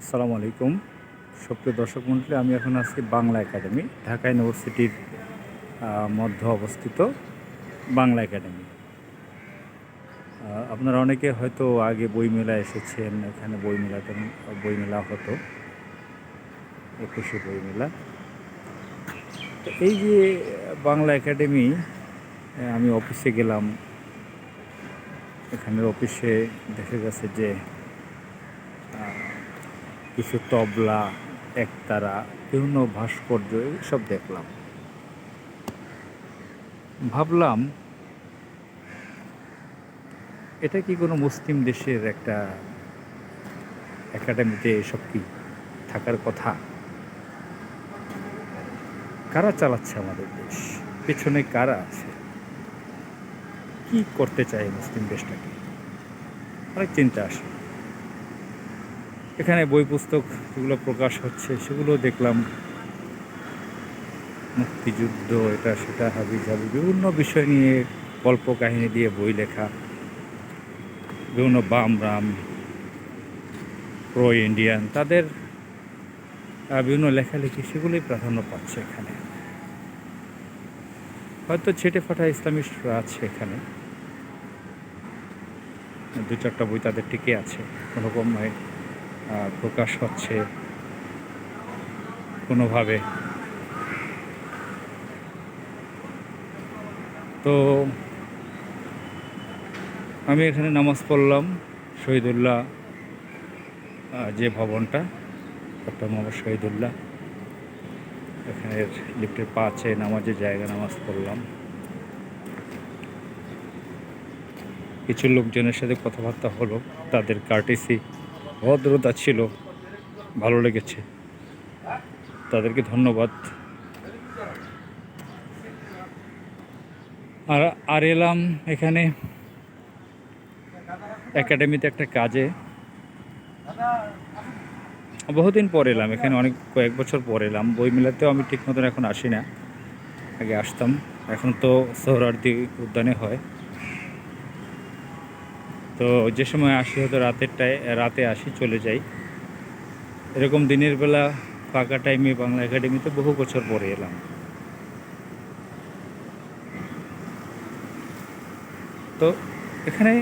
আসসালামু আলাইকুম। সুপ্রিয় দর্শক মন্ডলী আমি এখন আছি বাংলা একাডেমি, ঢাকা ইউনিভার্সিটির মধ্যে অবস্থিত বাংলা একাডেমি। আপনারা অনেকে হয়তো আগে বইমেলা এসেছেন, এখানে বইমেলাতে বইমেলা হতো, একুশে বইমেলা। তো এই যে বাংলা একাডেমি আমি অফিসে গেলাম। এখানের অফিসে দেখা গেছে যে কিছু তবলা, একতারা, বিভিন্ন ভাস্কর্য সব দেখলাম। ভাবলাম, এটা কি কোনো মুসলিম দেশের একটা একাডেমিতে এসব কি থাকার কথা? কারা চালাচ্ছে আমাদের দেশ? পেছনে কারা আছে? কি করতে চায় মুসলিম দেশটাকে? অনেক চিন্তা আসে। এখানে বই পুস্তক যেগুলো প্রকাশ হচ্ছে সেগুলো দেখলাম। মুক্তিযুদ্ধ এটা সেটা হাবি জাবি বিভিন্ন বিষয় নিয়ে গল্প কাহিনী দিয়ে বই লেখা। বিভিন্ন বাম রাম প্রো ইন্ডিয়ান তাদের বিভিন্ন লেখালেখি সেগুলোই প্রাধান্য পাচ্ছে এখানে। হয়তো ছেটে ফাটা ইসলামিস্টরা আছে এখানে। দু চারটা বই তাদের টিকে আছে কোনো কোনোরকম আহ, প্রকাশ হচ্ছে কোনোভাবে। তো আমি এখানে নামাজ পড়লাম শহীদুল্লাহ যে ভবনটা, ডক্টর মোহাম্মদ শহীদুল্লাহ। এখানের লিফটের পাঁচে নামাজের জায়গা নামাজ পড়লাম। কিছু লোকজনের সাথে কথাবার্তা হলো, তাদের কার্টিসি ভদ্রতা ছিল, ভালো লেগেছে। তাদেরকে ধন্যবাদ। আর আর এলাম এখানে একাডেমিতে একটা কাজে। বহুদিন পর এলাম, এখানে অনেক কয়েক বছর পর এলাম। বই মেলাতেও আমি ঠিক মতন এখন আসি না। আগে আসতাম, এখন তো সোহরার্দি উদ্যানে হয়। তো যে সময় আসি হয়তো রাতেরটায় রাতে আসি, চলে যাই। এরকম দিনের বেলা ফাঁকা টাইমে বাংলা একাডেমিতে বহু বছর পরে এলাম। তো এখানে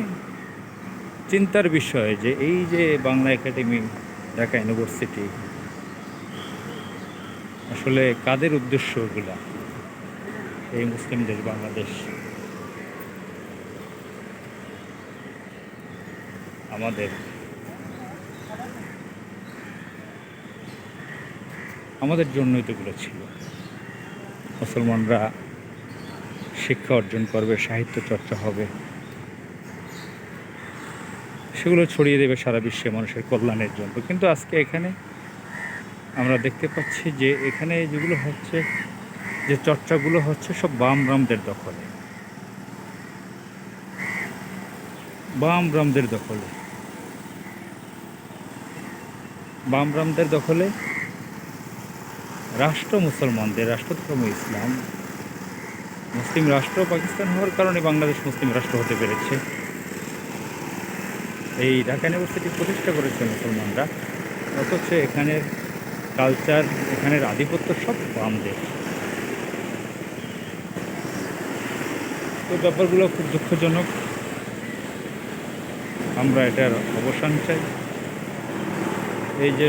চিন্তার বিষয় যে এই যে বাংলা একাডেমি ঢাকা ইউনিভার্সিটি আসলে কাদের উদ্দেশ্য এগুলা এই মুসলিম দেশ বাংলাদেশ? আমাদের। আমাদের জন্যই তো এগুলো ছিল। মুসলমানরা শিক্ষা অর্জন করবে, সাহিত্য চর্চা হবে। সেগুলো ছড়িয়ে দেবে সারা বিশ্বে মানুষের কল্যাণের জন্য। কিন্তু আজকে এখানে আমরা দেখতে পাচ্ছি যে এখানে যেগুলো হচ্ছে, যে চর্চাগুলো হচ্ছে, সব বাম রামদের দখলে। বাম রামদের দখলে। বাম রামদের দখলে রাষ্ট্র মুসলমানদের, রাষ্ট্রধর্ম ইসলাম। মুসলিম রাষ্ট্র পাকিস্তান হওয়ার কারণে বাংলাদেশ মুসলিম রাষ্ট্র হতে পেরেছে। এই ঢাকা ইউনিভার্সিটি প্রতিষ্ঠা করেছে মুসলমানরা। অথচ এখানের কালচার, এখানের আধিপত্য সব বামদের। তো ব্যাপারগুলো খুব দুঃখজনক। আমরা এটার অবসান চাই। এই যে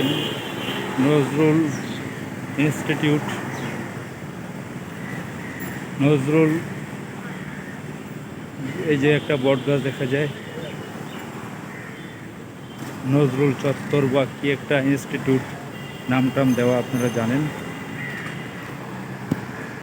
নজরুল ইনস্টিটিউট, নজরুল, এই যে একটা বট গাছ দেখা যায়, নজরুল চত্বর বা কি একটা ইনস্টিটিউট নাম টাম দেওয়া আপনারা জানেন।